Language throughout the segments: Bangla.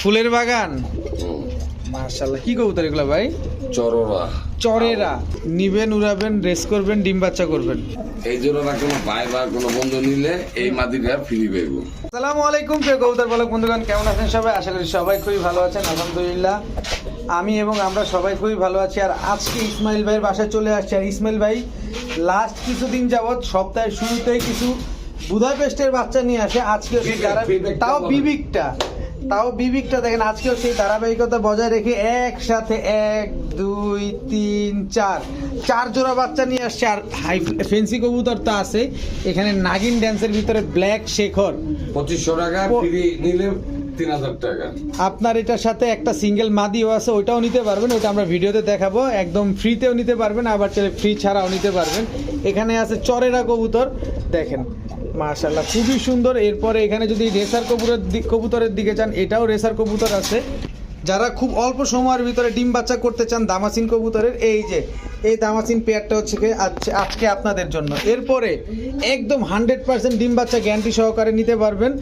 ফুলের বাগান। মার্শাল্লাহ কি কবুতর এগুলো ভাই? চররা। চরেরা। নিবেন উড়াবেন রেস করবেন ডিম বাচ্চা করবেন। এই জন্য কোনো ভাই বা কোনো বন্ধু নিলে এই মাদিটা ফ্রি পাইব। আসসালামু আলাইকুম প্রিয় কবুতর পালক বন্ধুগণ কেমন আছেন সবাই? আশা করি সবাই খুবই ভালো আছেন আলহামদুলিল্লাহ। আমি এবং আমরা সবাই খুবই ভালো আছি। আর আজকে ইসমাইল ভাইয়ের বাসায় চলে আসছে। আর ইসমাইল ভাই লাস্ট কিছুদিন যাবৎ সপ্তাহের শুরুতেই কিছু বুধাপেস্টের বাচ্চা নিয়ে আসে। আজকে বিবেক, তাও। বিবিকটা। তাও বিবিকটা দেখেন আজকেও সেই ধারাবাহিকতা বজায় রেখে একসাথে এক দুই তিন চার। চার জোড়া বাচ্চা নিয়ে আসছে আর হাই ফেন্সি কবুতর তো আছে। এখানে নাগিন ড্যান্সের ভিতরে ব্ল্যাক শেখর। পঁচিশশো টাকা নিলে আপনার এটার সাথে একটা সিঙ্গেল মাদিও আছে ওইটাও নিতে পারবেন ওইটা আমরা ভিডিওতে দেখাবো। একদম ফ্রিতেও নিতে পারবেন আবার চাইলে ফ্রি ছাড়াও নিতে পারবেন। এখানে আছে চরেরা কবুতর দেখেন। মাশাল্লাহ খুবই সুন্দর। এরপরে এখানে যদি রেসার কবুতরের কবুতরের দিকে চান এটাও রেসার কবুতর আছে। যারা খুব অল্প সময়ের ভিতরে ডিম বাচ্চা করতে চান দামাসিন কবুতরের, এই যে, এই দামাসিন পেয়ারটা হচ্ছে আজকে আপনাদের জন্য। এরপরে একদম হান্ড্রেড পার্সেন্ট ডিম বাচ্চা গ্যারান্টি সহকারে নিতে পারবেন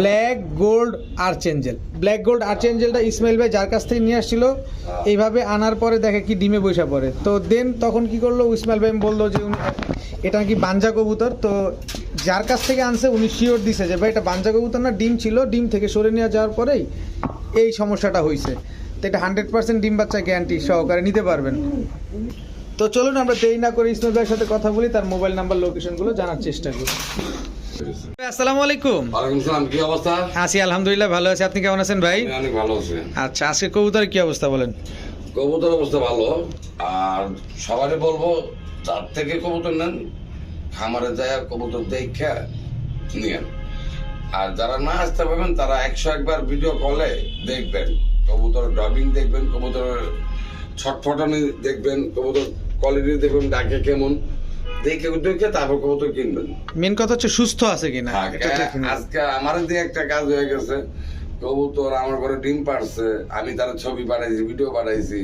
black gold archangel black gold আর্চেঞ্জেলটা Ismail ভাই যার কাছ থেকে নিয়ে আসছিল, এইভাবে আনার পরে দেখে কি ডিমে বসে পড়ে। তো দেন তখন কি করল, ইসমাইল ভাই বলল যে এটা নাকি বাঞ্জা কবুতর, তো যার কাছ থেকে আনছে উনি শিওর দিছে যে ভাই এটা বাঞ্জা কবুতর না ডিম ছিল ডিম থেকে সরে নিয়ে যাওয়ার পরেই এই সমস্যাটা হয়েছে তো এটা হান্ড্রেড পার্সেন্ট ডিম বাচ্চা গ্যারান্টি সহকারে নিতে পারবেন। তো চলুন আমরা দেরি না করে ইসমাইল ভাইয়ের সাথে কথা বলি তার মোবাইল নাম্বার লোকেশনগুলো জানার চেষ্টা করি। আসসালামু আলাইকুম। সালাম কি অবস্থা? আছি আলহামদুলিল্লাহ ভালো আছি। আপনি কেমন আছেন ভাই? অনেক ভালো আছি। আচ্ছা আজকে কবুতরের কি অবস্থা বলেন? কবুতর অবস্থা ভালো। আর সবারই বলব তার থেকে কবুতর নেন খামারে যায় কবুতর দেখা নিয়েন আর যারা না আসতে পারবেন তারা একশো একবার ভিডিও কলে দেখবেন। কবুতর ড্রবিং দেখবেন কবুতরের ছটফটানি দেখবেন কবুতর কোয়ালিটি দেখবেন ডাকে কেমন। দেখে দেখে তারপর কবুতর কিনবেন। মেন কথা হচ্ছে সুস্থ আছে কিনা হ্যাঁ। আজকে আমার দিয়ে একটা কাজ হয়ে গেছে কবুতর আমার ঘরে ডিম পাড়ছে আমি তার ছবি পাঠাইছি ভিডিও পাঠাইছি।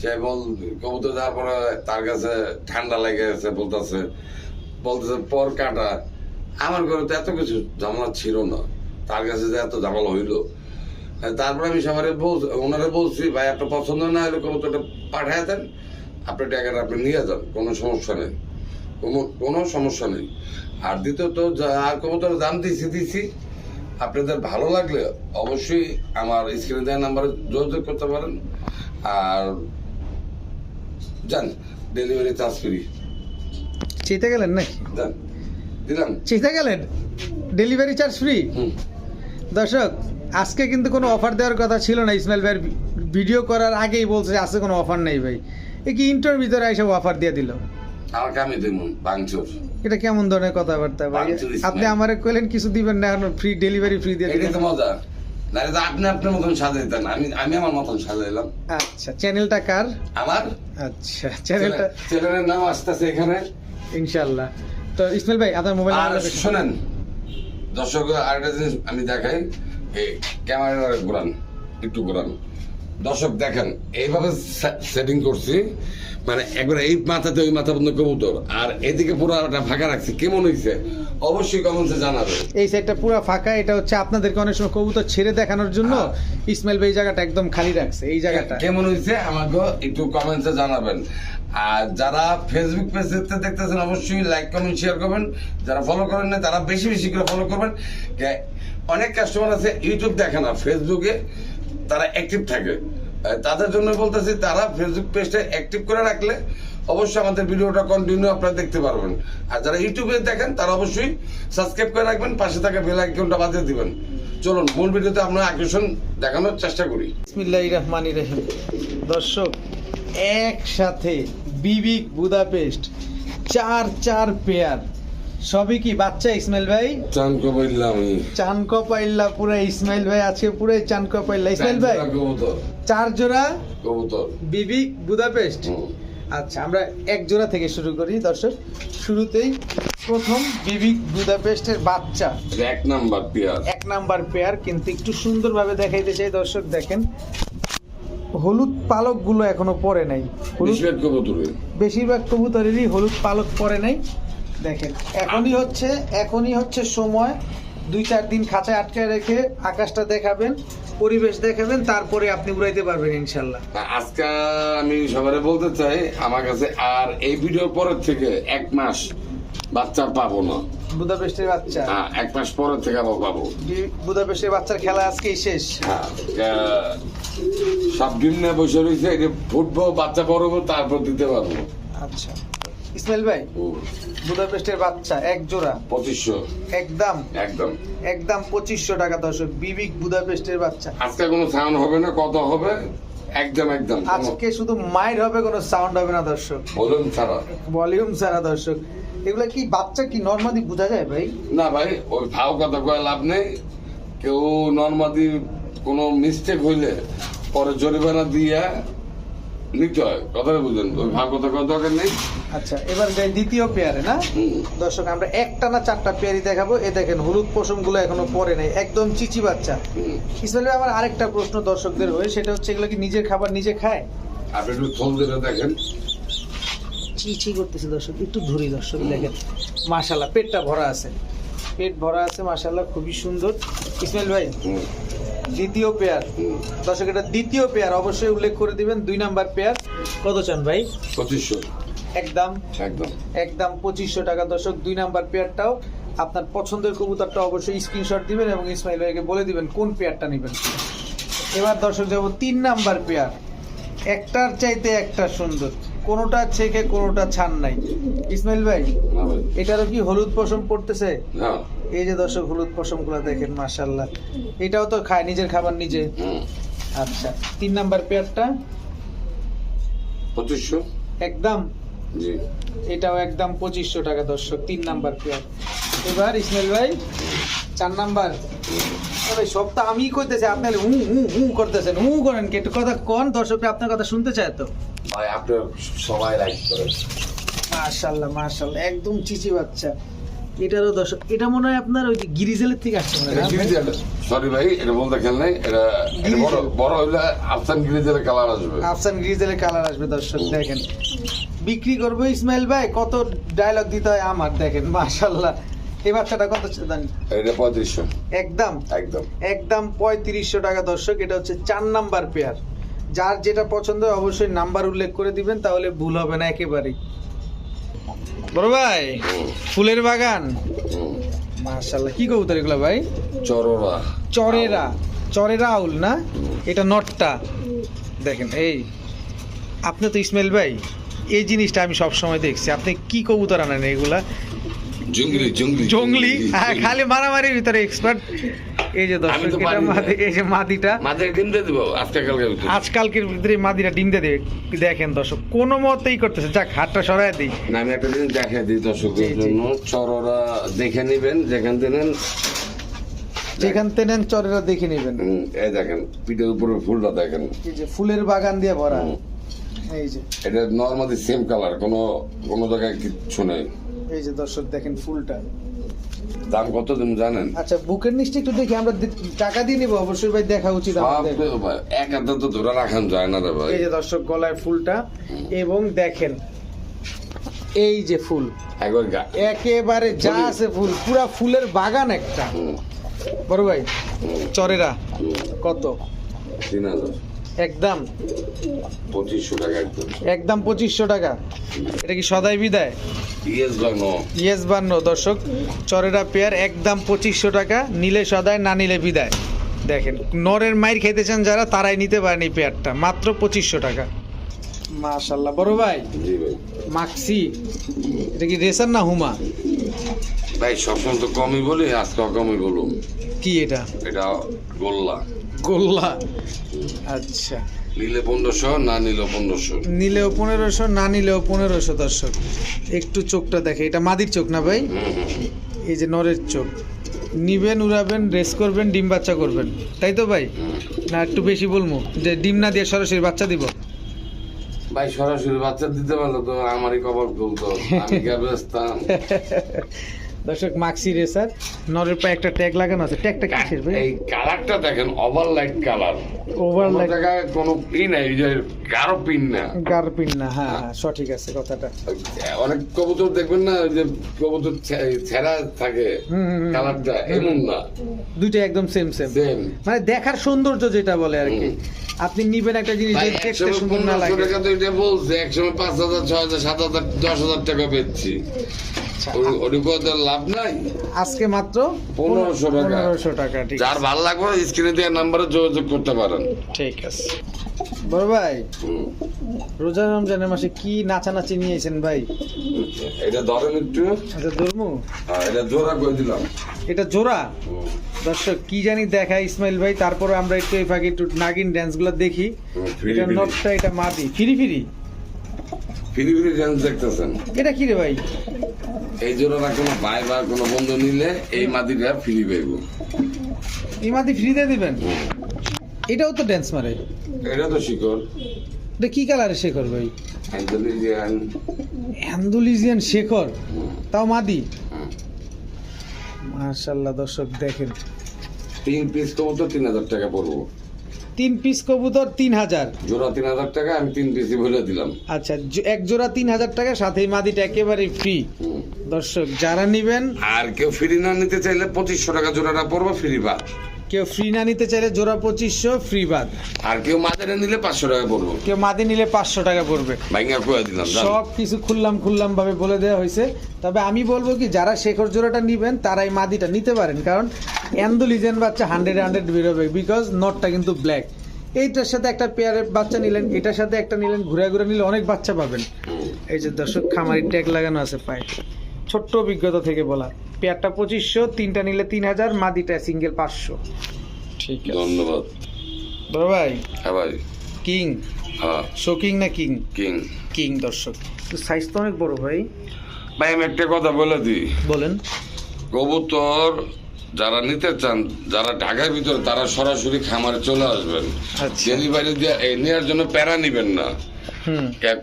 সে বল কবুতর যাওয়ার পরে তার কাছে ঠান্ডা লেগে গেছে বলতেছে বলতেছে, পর কাটা। আমার ঘরে তো এত কিছু ঝামেলা ছিল না। তার কাছে যে এত ঝামেলা হইল। তারপরে আমি সবাই বলছি ওনারা বলছি, ভাই, আপনার পছন্দ না হলে কবুতরটা পাঠায় দেন। আপনি টাকাটা আপনি নিয়ে যান, কোনো সমস্যা নেই। কোনো কোনো সমস্যা নেই। আর দ্বিতীয়ত, যা কবুতর দাম দিছি দিছি। আপনাদের ভালো লাগলে অবশ্যই আমার স্ক্রিনে দেওয়া নাম্বারে যোগাযোগ করতে পারেন। আর যান, ডেলিভারি চার্জ ফ্রি। চিতে গেলেন নাকি? দিলাম চিতে গেলেন? ডেলিভারি চার্জ ফ্রি দর্শক আজকে কিন্তু কোনো অফার দেওয়ার কথা ছিল না। ইসমাইল ভাইয়ের ভিডিও করার আগেই বলছে যে আজকে কোনো অফার নেই ভাই। এ কি ইন্টার ভিতরে এসব অফার দিয়ে দিল? আমাকে আমি দেবো বাংচুর। এটা কেমন ধরনের কথাবার্তা ভাই। আপনি আমারে কইলেন কিছু দিবেন না এখন ফ্রি ডেলিভারি ফ্রি দিয়ে দিলেন তো মজা। নাহলে তো আপনি আপনার মতন সাজাইতেন। আমি আমি আমার মতন সাজাইলাম। আচ্ছা চ্যানেলটা কার? আমার? আচ্ছা চ্যানেলটা চ্যানেলের নাম আসতেছে এখানে। ইনশাআল্লাহ। তো ইসমাইল ভাই আপনার মোবাইল আর শোনেন দর্শক জিনিস আমি দেখাই। এই ক্যামেরা ঘোরান একটু ঘোরান। দর্শক দেখেন এইভাবে সেটিং করছি মানে একবার এই মাথাতে ওই মাথা পর্যন্ত কবুতর। আর এদিকে পুরো একটা ফাঁকা রাখছি। কেমন হয়েছে অবশ্যই কমেন্টসে জানাবে এই সাইডটা পুরো ফাঁকা এটা হচ্ছে আপনাদেরকে অনেক সময় কবুতর ছেড়ে দেখানোর জন্য হ্যাঁ। ইসমাইল ভাই এই জায়গাটা একদম খালি রাখছে এই জায়গাটা। কেমন হয়েছে আমাকে একটু কমেন্টসে জানাবেন। আর যারা ফেসবুক পেজে দেখতেছেন, অবশ্যই লাইক কমেন্ট শেয়ার করবেন। যারা ফলো করেন না তারা বেশি বেশি করে ফলো করবেন। অনেক কাস্টমার আছে ইউটিউব দেখে না ফেসবুকে তারা অ্যাক্টিভ থাকে। তাদের জন্য বলতেছি, তারা ফেসবুক পেজটা অ্যাক্টিভ করে রাখলে অবশ্যই আমাদের ভিডিওটা কন্টিনিউ আপনারা দেখতে পারবেন। আর যারা ইউটিউবে দেখেন, তারা অবশ্যই সাবস্ক্রাইব করে রাখবেন, পাশে থাকা বেল আইকনটা বাজিয়ে দিবেন। চলুন, মূল ভিডিওতে আমরা আকর্ষণ দেখানোর চেষ্টা করি। বিসমিল্লাহির রহমানির রহিম। দর্শক একসাথে বিবিক বুদাপেস্ট চার চার পেয়ার। সবই কি বাচ্চা ইসমাইল ভাই? চান কবাইল্লা আমি চান কপাইল্লা পুরো ইসমাইল ভাই আজকে পুরো চান কপাইল্লা ইসমাইল ভাই চার জোড়া? কবুতর। বিবিক বুদাপেস্ট। আচ্ছা আমরা এক জোড়া থেকে শুরু করি দর্শক। শুরুতেই প্রথম বিবিক বুদাপেস্টের বাচ্চা। এক নাম্বার পেয়ার। এক নাম্বার পেয়ার কিন্তু একটু সুন্দরভাবে দেখাইতে চাই দর্শক দেখেন। হলুদ পালকগুলো এখনও পরে নাই। কবুতরে বেশিরভাগ কবুতরেরই। হলুদ পালক পরে নাই। দেখেন এখনই হচ্ছে এখনই হচ্ছে সময়। দুই চার দিন খাঁচায় আটকায় রেখে আকাশটা দেখাবেন পরিবেশ দেখাবেন তারপরে আপনি উড়াইতে পারবেন ইনশাল্লাহ। আজকে আমি সবাই বলতে চাই আমার কাছে আর এই ভিডিওর পরের থেকে এক মাস বাচ্চা পাবো না। বুদাপেস্টের বাচ্চা? হ্যাঁ, এক মাস পরের থেকে আবার পাবো। বুদাপেস্টের বাচ্চার খেলা আজকেই শেষ? হ্যাঁ, সব ডিম নিয়ে বসে রয়েছে এটা ফুটবো বাচ্চা বড় হব তারপর দিতে পারব। আচ্ছা। ইসমাইল ভাই বুদাপেস্টের বাচ্চা এক জোড়া? পঁচিশশো। একদম? একদম। একদম পঁচিশশো টাকা দর্শক বিবিক বুদাপেস্টের বাচ্চা। আজকে কোনো সাউন্ড হবে না কত হবে? একদম একদম আজকে শুধু মাইর হবে কোনো সাউন্ড হবে না দর্শক। বলুন ছাড়া। ভলিউম ছাড়া দর্শক। এগুলা কি বাচ্চা কি নর্মালি বোঝা যায় ভাই? না ভাই ওই ভাও কথা কয়ে লাভ নেই। কেউ নর্মাদি কোনো মিস্টেক হইলে পরে জরিমানা দিয়া নিতে হয়। কথাটা বুঝলেন? ওই ভাও কথা কয়ে দরকার নেই। আচ্ছা এবার যাই দ্বিতীয় পেয়ারে না? দর্শক আমরা একটা না চারটা পেয়ারই দেখাবো। এ দেখেন হলুদ পশমগুলো এখনও পরে নাই। একদম চিচি বাচ্চা। ইসমাইল আমার আরেকটা প্রশ্ন দর্শকদের হয়ে সেটা হচ্ছে এগুলো কি নিজের খাবার নিজে খায়? আপনি একটু থল দিলে দেখেন চিচি করতেছে দর্শক একটু ধরি দর্শক দেখেন মাশাল্লাহ পেটটা ভরা আছে। পেট ভরা আছে মাশাল্লাহ খুবই সুন্দর। ইসমাইল ভাই দ্বিতীয় পেয়ার। দর্শক এটা দ্বিতীয় পেয়ার অবশ্যই উল্লেখ করে দিবেন দুই নাম্বার পেয়ার। কত চান ভাই? পঁচিশশো। একদম। একদম। একদম পঁচিশশো টাকা দর্শক দুই নাম্বার পেয়ারটাও আপনার পছন্দের কবুতরটা অবশ্যই স্ক্রিনশট দিবেন এবং ইসমাইল ভাইকে বলে দিবেন কোন পেয়ারটা নেবেন। এবার দর্শক যাব তিন নাম্বার পেয়ার। একটার চাইতে একটা সুন্দর। কোনোটা ছেকে কোনোটা ছান নাই। ইসমাইল ভাই এটারও কি হলুদ পশম পড়তেছে? এই যে দর্শক হলুদ পশম পশমগুলো দেখেন মাশাল্লাহ এটাও তো খায় নিজের খাবার নিজে। আচ্ছা তিন নাম্বার পেয়ারটা? পঁচিশশো। একদম? এটাও একদম পঁচিশশো টাকা দর্শক তিন নাম্বার পেয়ার। এবার ইসমাইল ভাই চার নাম্বার। ভাই সব তো আমি কইতেছি আপনি হু হু হু করতেছেন হু করেন কি? একটু কথা কোন দর্শকরা আপনার কথা শুনতে চায় তো। ভাই আপনার সবাই লাইক করেন। মাশাল্লাহ মাশাল্লাহ একদম চিচি বাচ্চা। এটারও দর্শক এটা মনে হয় আপনার ওই গিরিজেলের থেকে আসছে মনে হয় সরি ভাই? এটা বলতে খেল নাই এটা বড় বড় হইলে আফসান গিরিজের কালার আসবে। আফসান গ্রিজেলের কালার আসবে দর্শক দেখেন। বিক্রি করব ইসমাইল ভাই কত ডায়লগ দিতে হয় আমার দেখেন মাশাল্লাহ। এই বাচ্চাটা কত দাম এটা পঁয়ত্রিশশো। একদম? একদম। একদম পঁয়ত্রিশশো টাকা দর্শক এটা হচ্ছে চার নাম্বার পেয়ার যার যেটা পছন্দ হয় অবশ্যই নাম্বার উল্লেখ করে দিবেন তাহলে ভুল হবে না একেবারেই। বড় ভাই ফুলের বাগান। মার্শাল্লাহ কি কবুতর এগুলো ভাই? চররা। চরেরা। চরেরা আউল না? এটা নটটা। দেখেন এই আপনি তো ইসমাইল ভাই এই জিনিসটা আমি সব সময় দেখছি। আপনি কি কবুতর আনেন এগুলা? জঙ্গলি জঙ্গলি জঙ্গলি? হ্যাঁ খালি মারামারির ভিতরে এক্সপার্ট এই যে দর্শক এটা মাদি এই যে মাদিটা। ডিম দিয়ে দেবো আজকে আজকালকের ভিতরে মাদিরা ডিম দিয়ে দেবে। দেখেন দর্শক কোনো মতেই করতেছে। যাক হাতটা সরাই দিই। না আমি একটা জিনিস দেখাই দিই দর্শকের। জন্য। চররা দেখে নিবেন যেখান থেকে যেখান থেকে নেন চরেরা দেখে নেবেন। এই দেখেন পিঠের উপরে ফুলটা দেখেন। এই যে ফুলের বাগান দিয়ে ভরা। এই যে। এটা নর্মালি সেম কালার কোনো কোনো জায়গায় কিচ্ছু নেই। এই যে দর্শক দেখেন ফুলটা। দাম কত দিন জানেন? আচ্ছা বুকের নিচটা একটু দেখি আমরা টাকা দিয়ে নিবো অবশ্যই ভাই দেখা উচিত আমাদের। এক হাতে তো ধরে রাখান যায় না রে ভাই। এই যে দর্শক গলায় ফুলটা। এবং দেখেন এই যে ফুল। একেবারে যা আছে ফুল পুরা ফুলের বাগান একটা। বড় ভাই চরেরা কত? তিন হাজার। একদম। পঁচিশশো টাকা একদম। একদম পঁচিশশো টাকা। এটা কি সদাই বিদায়? ইয়েস ভাই নো। ইয়েস বান্ন দর্শক। চরেরা পেয়ার একদম পঁচিশশো টাকা। নিলে সদায় না নিলে বিদায়। দেখেন নরের মাইর খেতে চান যারা তারাই নিতে পারেন এই পেয়ারটা। মাত্র পঁচিশশো টাকা। মাশাল্লাহ বড় ভাই মাক্সি এটা কি রেসার না হুমা? ভাই সবসময় তো কমই বলি আজকে কমই বলুন। কি এটা? এটা গোল্লা। গোল্লা। আচ্ছা। নিলে পনেরোশো না নিলে পনেরোশো। নিলেও পনেরোশো না নিলেও পনেরোশো দর্শক। একটু চোখটা দেখে এটা মাদির চোখ না ভাই? এই যে নরের চোখ। নিবেন উড়াবেন রেস করবেন ডিম বাচ্চা করবেন। তাই তো ভাই? না একটু বেশি বলব যে ডিম না দিয়ে সরাসরি বাচ্চা দিব। ভাই সরাসরি বাচ্চা দিতে পারল তো আমারই কবর খুলতো। আমি দর্শক মাক্সি রেসার নরের পায়ে একটা ট্যাগ লাগানো আছে। ট্যাগটা কিসের ভাই। এই কালারটা দেখেন over light colour over light জায়গায় কোনো পিন নাই যে গাঢ় পিন না। গারপিন না হ্যাঁ হ্যাঁ সঠিক আছে কথাটা। অনেক কবুতর দেখবেন না যে কবুতর ছেঁড়া থাকে। কালারটা এমন না। দুইটা একদম সেম সেম সেম মানে দেখার সৌন্দর্য যেটা বলে আর কি। আপনি নিবেন একটা জিনিস দেখতে সুন্দর না লাগে। একসময় পাঁচ হাজার ছয় হাজার সাত হাজার দশ হাজার টাকা বেচছি আচ্ছা, লাভ নাই? আজকে মাত্র পনেরোশো টাকা। পনেরোশো টাকা ঠিক যার ভালো লাগবে স্ক্রিনে নাম্বারে যোগাযোগ করতে পারেন। ঠিক আছে। বড় ভাই হুম। রোজা রমজানের মাসে কি নাচানাচি নিয়েছেন ভাই? এটা ধরেন একটু। ধর্মু? হ্যাঁ, এটা জোড়া করে দিলাম? এটা জোড়া। দর্শক কি জানি দেখায় ইসমাইল ভাই তারপরে আমরা একটু এই ফাঁকে একটু নাগিন ড্যান্সগুলো দেখি এটা। নটটা এটা মাদি। ফিরি ফিরি? ফিরি ফিরি ডান্স দেখতেছেন। এটা কি রে ভাই? এই জন্য না কোনো ভাই বা কোনো বন্ধু নিলে এই মাদিটা ফ্রি পাইব। এই মাদি ফ্রি দিয়ে দিবেন? এটাও তো ড্যান্স মারে। এটা তো শিকড়। এটা কি কালারে শেখর ভাই? Andalusian Andalusian Shekhar? তাও মাদি? হুম। মাশাল্লাহ দর্শক দেখেন। তিন পিস কবুতর তিন হাজার টাকা পড়ব। তিন পিস কবুতর তিন হাজার জোড়া তিন হাজার টাকা আমি তিন পিসই ভরে দিলাম। আচ্ছা এক জোড়া তিন হাজার টাকা সাথে মাদিটা একেবারে ফ্রি দর্শক যারা নিবেন আর কেউ ফ্রি না নিতে চাইলে পঁচিশশো টাকা জোড়াটা পড়ব ফ্রি বাদ কেউ ফ্রি না নিতে চাইলে জোড়া পঁচিশশো ফ্রি বাদ। আর কেউ মাঝারে নিলে পাঁচশো টাকা পড়ব। কেউ মাদি নিলে পাঁচশো টাকা পড়বে। ভাইঙ্গা কয়ে দিলাম সব কিছু খুললাম খুললাম ভাবে বলে দেওয়া হয়েছে। তবে আমি বলব কি যারা শেখর জোড়াটা নিবেন তারা এই মাদিটা নিতে পারেন। কারণ অ্যান্ডোলিজেন বাচ্চা হান্ড্রেড হান্ড্রেড বেরোবে বিকজ নটটা কিন্তু ব্ল্যাক এইটার সাথে একটা পেয়ারের বাচ্চা নিলেন এটার সাথে একটা নিলেন ঘুরে ঘুরে নিলে অনেক বাচ্চা পাবেন। এই যে দর্শক খামারি ট্যাগ লাগানো আছে পায়ে ছোট্ট অভিজ্ঞতা থেকে বলা। পেয়ারটা পঁচিশশো তিনটা নিলে তিন হাজার মাদিটা সিঙ্গেল পাঁচশো। ঠিক আছে। ধন্যবাদ। বড় ভাই। হ্যাঁ ভাই। কিং। হ্যাঁ। শো কিং না কিং? কিং। কিং দর্শক। সাইজ তো অনেক বড় ভাই। ভাই আমি একটা কথা বলে দিই। বলেন। কবুতর যারা নিতে চান যারা ঢাকার ভিতরে তারা সরাসরি খামারে চলে আসবেন। আচ্ছা। ডেলিভারি দিয়ে এই নেওয়ার জন্য প্যারা নিবেন না।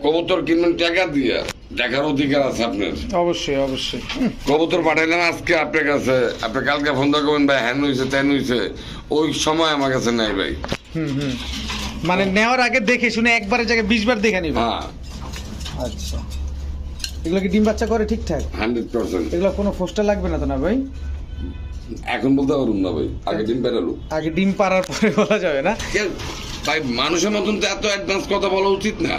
কবুতর কিনবেন টাকা দিয়ে। দেখার অধিকার আছে আপনার? অবশ্যই অবশ্যই। কবুতর পাঠাইলেন আজকে আপনার কাছে। আপনি কালকে ফোন করবেন ভাই হ্যান হয়েছে তেন হয়েছে ওই সময় আমার কাছে নাই ভাই। হুম হুম। মানে নেওয়ার আগে দেখে শুনে একবারের জায়গায় বিশ বার দেখে নিবে হ্যাঁ। আচ্ছা। এগুলো কি ডিম বাচ্চা করে ঠিকঠাক? Hundred percent. এগুলো কোনো ফোস্টার লাগবে না তো না ভাই? এখন বলতে পারুন না ভাই। আগে দিন বেরালো আগে ডিম পাড়ার পরে বলা যাবে না? ভাই মানুষের মতন তো এত অ্যাডভান্স কথা বলা উচিত না।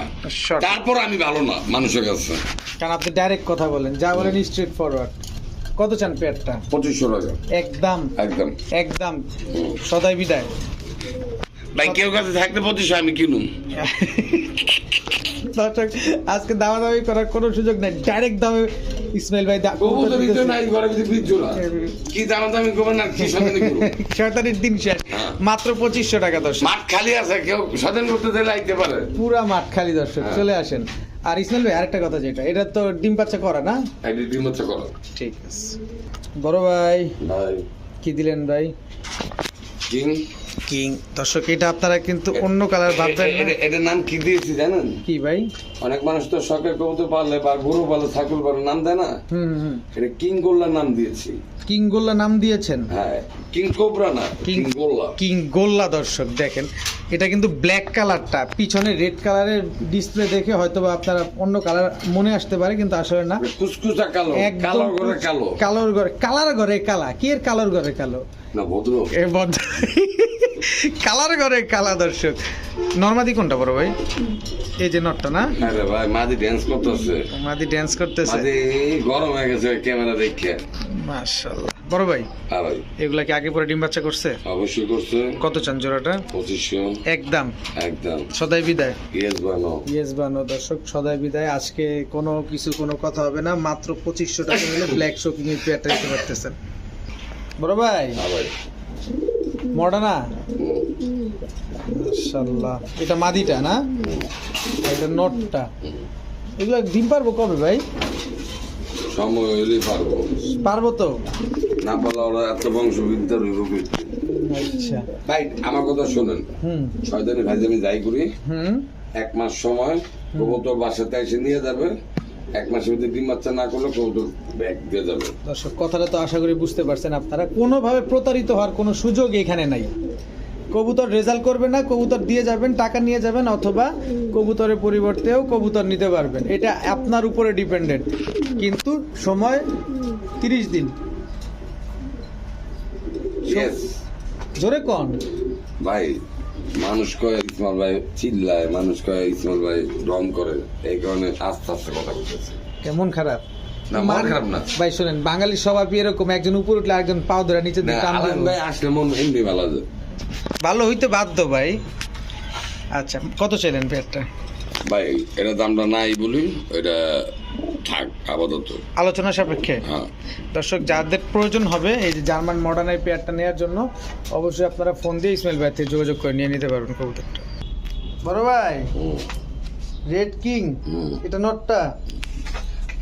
তারপর আমি ভালো না মানুষের কাছে। কারণ আপনি ডাইরেক্ট কথা বলেন যা বলেন স্ট্রেট ফরওয়ার্ড কত চান পেয়ারটা পঁচিশশো টাকা। একদম। একদম। একদম। সদাই বিদায়। ভাই কেউ কাছে থাকতে পঁচিশশো আমি কিনুম। দর্শক আজকে দামাদামি করার কোনো সুযোগ নেই। ডাইরেক্ট দামে ইসমাইল ভাই কি দাম দামি করবেন না কি শয়তানির দিন শেষ। হ্যাঁ। মাত্র পঁচিশশো টাকা দর্শক। মাঠ খালি আছে কেউ স্বাধীন করতে দিলে আইতে পারে। পুরা মাঠ খালি দর্শক হ্যাঁ। চলে আসেন। আর ইসমাইল ভাই আরেকটা কথা যেটা এটা তো ডিম বাচ্চা করা না? ডিম হচ্ছে করো। ঠিক আছে। বড় ভাই ভাই। কি দিলেন ভাই? কিং? কিং। দর্শক এটা আপনারা কিন্তু অন্য কালার ভাববেন এটার নাম কি দিয়েছি জানেন? কি ভাই? অনেক মানুষ তো শখের কবুতর পারলে বা গরু পালে ছাগল পালে নাম দেয় না? এটা কিং গোল্লার নাম দিয়েছি। কিং গোল্লা নাম দিয়েছেন? হ্যাঁ কিং কোবরা না কিং- গোল্লা। কিং গোল্লা দর্শক দেখেন। এটা কিন্তু ব্ল্যাক কালারটা পিছনে রেড কালারের ডিসপ্লে দেখে হয়তো বা আপনারা অন্য কালার মনে আসতে পারে কিন্তু আসলে না। কুচকুচা কালো কালো করে কালো। কালোর ঘরে কালার ঘরে কালা। কি এর কালোর ঘরে কালো? না ভদ্র। এ কালার ঘরে কালা দর্শক। নর্মাদি কোনটা বড় ভাই? এই যে নটটা না? আরে ভাই মাদি ড্যান্স করতেছে। মাদি ড্যান্স করতেছে। গরম হয়ে গেছে ক্যামেরা দেখে। মাশাআল্লাহ বড় ভাই? হ্যাঁ ভাই। এগুলা কি আগে পরে ডিম বাচ্চা করছে? অবশ্যই করছে। কত চান জোড়াটা? পঁচিশশো। একদম। একদম। সদাই বিদায়। ইয়েস বানো। ইয়েস বানো দর্শক সদাই বিদায়। আজকে কোনো কিছু কোনো কথা হবে না। মাত্র পঁচিশশো টাকা নিলে ব্ল্যাক শপিং এর পেয়ারটা দিতে পারতেছেন বড় ভাই? হ্যাঁ মডানা হুম, মাশাআল্লাহ। এটা মাদিটা না? এটা নটটা। এগুলো ডিম পারব কবে ভাই? সময় হইলেই পারব। পারব তো? না পারলে ওরা এত বংশ বিদ্যার হইব কইতে। আচ্ছা। ভাই আমার কথা শোনেন। ছয় দিনে ভাই আমি যাই করি এক মাস সময় কবুতর বাসাতে এসে নিয়ে যাবে এক মাসের ভিতরে ডিম বাচ্চা না করলে কবুতর ব্যাগ দিয়ে যাবে। দর্শক কথাটা তো আশা করি বুঝতে পারছেন আপনারা। কোনোভাবে প্রতারিত হওয়ার কোনো সুযোগ এখানে নাই। কবুতর রেজাল্ট করবে না কবুতর দিয়ে যাবেন টাকা নিয়ে যাবেন অথবা কবুতরের পরিবর্তেও কবুতর নিতে পারবেন। এটা আপনার উপরে ডিপেন্ডেন্ট কিন্তু সময় তিরিশ দিন। জোরে কন। ভাই মানুষ কয় ইসমাল ভাই চিল্লায় মানুষ কয় ইসমাল ভাই রং করে এই কারণে আস্তে আস্তে কথা বলতেছে। কেমন খারাপ? না, মন খারাপ না। ভাই শোনেন বাঙালির স্বভাবই এরকম একজন উপর উঠলে একজন পাও ধরে নিচে না, দিয়ে টান ভাই আসলে মন এমনি ভালো ভালো হইতে বাধ্য ভাই। আচ্ছা কত চাইলেন পেয়ারটা? ভাই এটা দামটা নাই বলি এটা থাক আপাতত। আলোচনা সাপেক্ষে। হ্যাঁ। দর্শক যাদের প্রয়োজন হবে এই যে জার্মান মডার্ন এই পেয়ারটা নেওয়ার জন্য অবশ্যই আপনারা ফোন দিয়ে ইসমাইল ভাই থেকে যোগাযোগ করে নিয়ে নিতে পারবেন কবুতরটা। বড় ভাই রেড কিং এটা নটটা?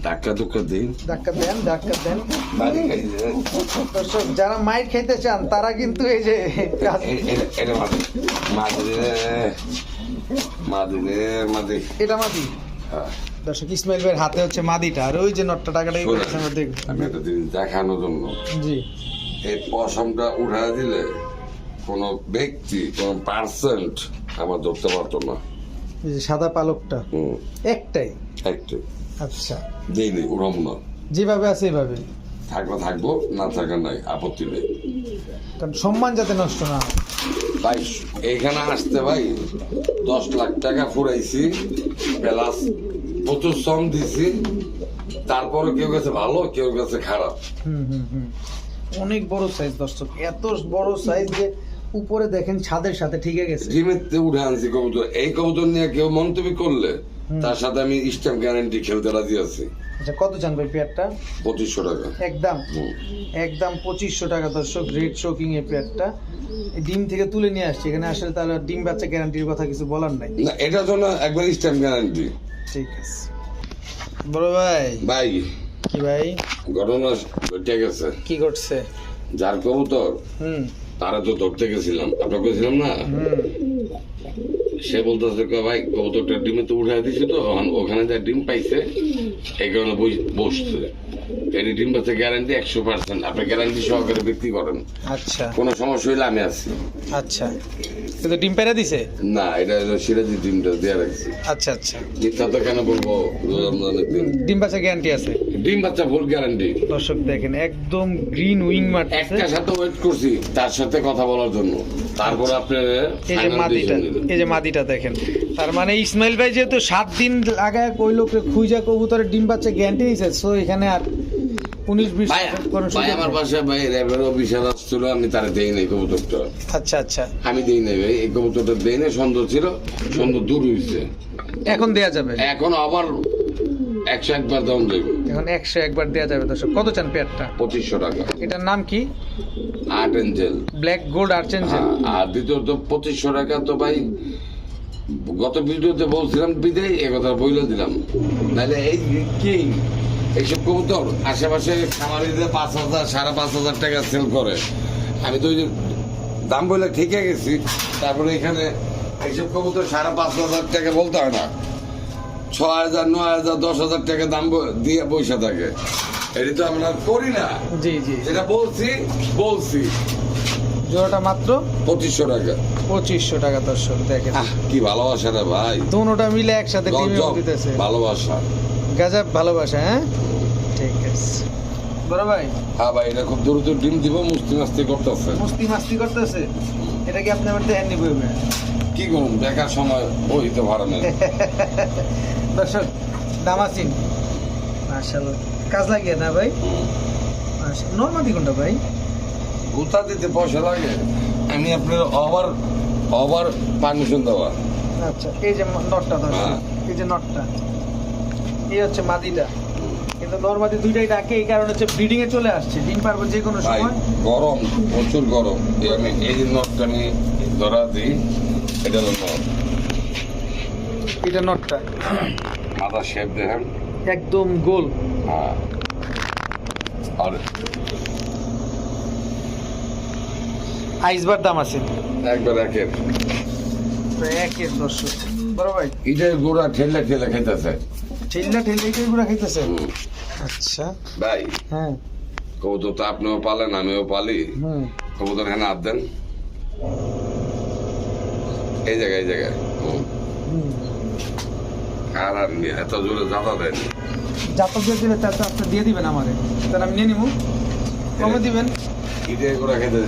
ধাক্কা ধুক্কা দিই ধাক্কা দেন ধাক্কা দেন। দর্শক যারা মাইট খেতে চান তারা কিন্তু এই যে কাজ- এ- এ- এটা মাদি রে মাদি। এটা মাদি? হ্যাঁ। দর্শক ইসমাইল ভাইয়ের হাতে হচ্ছে মাদিটা। আর ওই যে নটটা টাকাটা আমি একটা জিনিস দেখানোর জন্য। জি। এই পশমটা উঠা দিলে কোনো ব্যক্তি কোনো পার্সেন্ট আমার ধরতে পারতো না। এই যে সাদা পালকটা। একটাই? একটু আচ্ছা। দিইনি উড়ম না। যেভাবে আছে এইভাবে থাকলে থাকব না থাকা নাই আপত্তি নেই। কারণ সম্মান যাতে নষ্ট না হয়। ভাই এখানে আসতে ভাই দশ লাখ টাকা ফুরাইছি প্লাস প্রচুর শ্রম দিছি তারপরে কেউ গেছে ভালো কেউ গেছে খারাপ। হুম হুম হুম। অনেক বড় সাইজ দর্শক এত বড় সাইজ যে উপরে দেখেন ছাদের সাথে ঠিক গেছে। জিমেতে উঠে আনছি কবুতর এই কবুতর নিয়ে কেউ মন্তব্য করলে তার সাথে আমি স্ট্যাম্প গ্যারান্টি খেলতে রাজি আছি। আচ্ছা কত চান ভাই পেয়ারটা? পঁচিশশো টাকা। একদম? একদম পঁচিশশো টাকা দর্শক রেড শোকিং এই পেয়ারটা। ডিম থেকে তুলে নিয়ে আসছে এখানে আসলে তাহলে ডিম বাচ্চা গ্যারান্টির কথা কিছু বলার নাই। না এটার জন্য একবার স্ট্যাম্প গ্যারান্টি ঠিক আছে। বড় ভাই। ভাই। কি ভাই? ঘটনা ঘটে গেছে। কি করছে যার কবুতর হুম। তারা তো ধরতে গেছিলাম। আপনাকে গেছিলাম না? হুম। সে বলতেছে "ক ভাই কবুতরটা ডিমে তো উঠে দিছে তো ওখান- যা ডিম পাইছে এই কারণে বসছে। এটি ডিম পাচ্ছে গ্যারান্টি একশো পার্সেন্ট আপনি গ্যারান্টি সহকারে বিক্রি করেন। আচ্ছা। কোনো সমস্যা হইলে আমি আছি। আচ্ছা। কিন্তু ডিম পেরা দিছে? না এটা হলো সিরাজি ডিমটা দেওয়া রাখছি আচ্ছা আচ্ছা। মিথ্যা তো কেন বলব? রমজানের দিন। ডিম বাচ্চা গ্যারান্টি আছে? ডিম বাচ্চা ফুল গ্যারান্টি দর্শক দেখেন একদম গ্রিন উইং মারতেছে একটা সাথে ওয়েট করছি তার সাথে কথা বলার জন্য। তারপর আপনি এই যে মাদিটা এই যে মাদিটা দেখেন। তার মানে ইসমাইল ভাই যেহেতু সাত দিন লাগায় কই লোকে খুঁজা কবুতরের ডিম বাচ্চা গ্যারান্টি নিছে সো এখানে আর উনিশ বিশ ভাই আমার পাশে ভাই র্যাবের অফিসার আসছিল আমি তার দেই নাই কবুতরটা। আচ্ছা আচ্ছা। আমি দেই নাই ভাই এই কবুতরটা দেই নাই সুন্দর ছিল দূর হয়েছে এখন দেয়া যাবে? এখন আবার একশো একবার দাম দেবে। এখন একশো একবার দেয়া যাবে দর্শক। কত চান পেয়ারটা? পঁচিশশো টাকা। এটার নাম কি? আট এঞ্জেল ব্ল্যাক গোল্ড আর্চেঞ্জেল আর দ্বিতীয়ত পঁচিশশো টাকা তো ভাই গত ভিডিওতে বলছিলাম বিদেই এ কথা বইলে দিলাম। নাহলে এই কিং এইসব কবুতর আশেপাশে খামারিদের পাঁচ হাজার সাড়ে পাঁচ হাজার টাকা সেল করে। আমি তো ওই যে দাম বলে ঠিকে গেছি তারপরে এখানে এইসব কবুতর সাড়ে পাঁচ হাজার টাকা বলতে হয় না। ছ হাজার নয় হাজার দশ হাজার টাকা দাম দিয়ে পয়সা থাকে। এটি তো আমরা করি না। জি জি। যেটা বলছি বলছি। জোড়াটা মাত্র? পঁচিশশো টাকা। পঁচিশশো টাকা দর্শক দেখেন। কি ভালোবাসা রে ভাই। দোনোটা মিলে একসাথে ভালোবাসা। গাজাব ভালোবাসা হ্যাঁ? ঠিক আছে। বড় ভাই? হ্যাঁ ভাই এটা খুব দ্রুত ডিম দিব মুস্তি মাস্তি করতেছে। মস্তি মাস্তি করতেছে? এটা কি আপনি আবার দেখেননি বইবে কি করুন দেখার সময় ওই তো ভাড়া নেই। দর্শক দামাসিন। মাশাআল্লাহ। কাজ লাগিয়ে না ভাই? নর্মাদি কোনটা ভাই? গুতা দিতে পয়সা লাগে। আমি আপনার ওভার ওভার পারমিশন দেওয়া। আচ্ছা এই যে নটটা দর্শক হ্যাঁ। এই যে নটটা। এই হচ্ছে মাদিটা কিন্তু নর্মাদি দুইটাই ডাকে এই কারণে হচ্ছে ব্রিডিং এ চলে আসছে। ডিম পারব যে কোনো সময়। গরম প্রচুর গরম। আমি এই যে নটটা আমি ধরা দিই এটা হলো নট। এটা নটটা। মাথা শেপ দেখেন। একদম গোল। হ্যাঁ। আর আইসবার দাম আছে। একবার একের। একের দর্শক। বড় ভাই। ইটের গোড়া ঠেলে ঠেলে খেতেছে ঠেল্লা ঠেল্লা ইটের গুঁড়া খাইতেছে হুম। আচ্ছা। ভাই হ্যাঁ। কবুতর তো আপনিও পালেন আমিও পালি। কবুতর এখানে হাত দেন। এই জায়গায় এই জায়গায়। আর আর এত জোরে যাতা দেন। যাতা দিয়ে দিলে তার তো আপনি দিয়ে দিবেন আমারে। তাহলে আমি নিয়ে নিবো কমে দিবেন। ইটে করে খেতে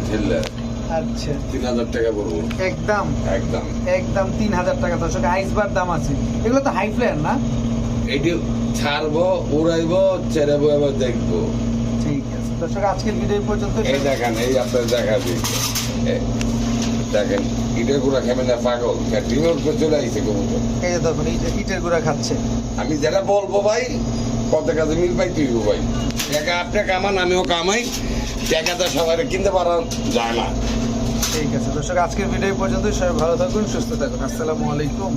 আচ্ছা। তিন হাজার টাকা পড়ব। একদম। একদম। একদম তিন হাজার টাকা দর্শক আইসবার দাম আছে। এগুলো তো হাই ফ্লেয়ার না? এটি ছাড়বো উড়াইবো ছেড়েবো এবার দেখব। ঠিক আছে। দর্শক আজকের ভিডিও পর্যন্ত এই দেখেন এই আপনার দেখেন ইটের গুঁড়া খেবে না পাগল। ডিমের উপর চলে আইছে কবুতর। এই যে দেখুন ইটের গুঁড়া খাচ্ছে। আমি যেটা বলব ভাই কত কাজে মিল পাই তুই ভাই। টাকা আপনি কামান আমিও কামাই। টাকাটা সবাই কিনতে পারা যায় না ঠিক আছে দর্শক আজকের ভিডিও পর্যন্ত সবাই ভালো থাকুন সুস্থ থাকুন। আসসালামু আলাইকুম।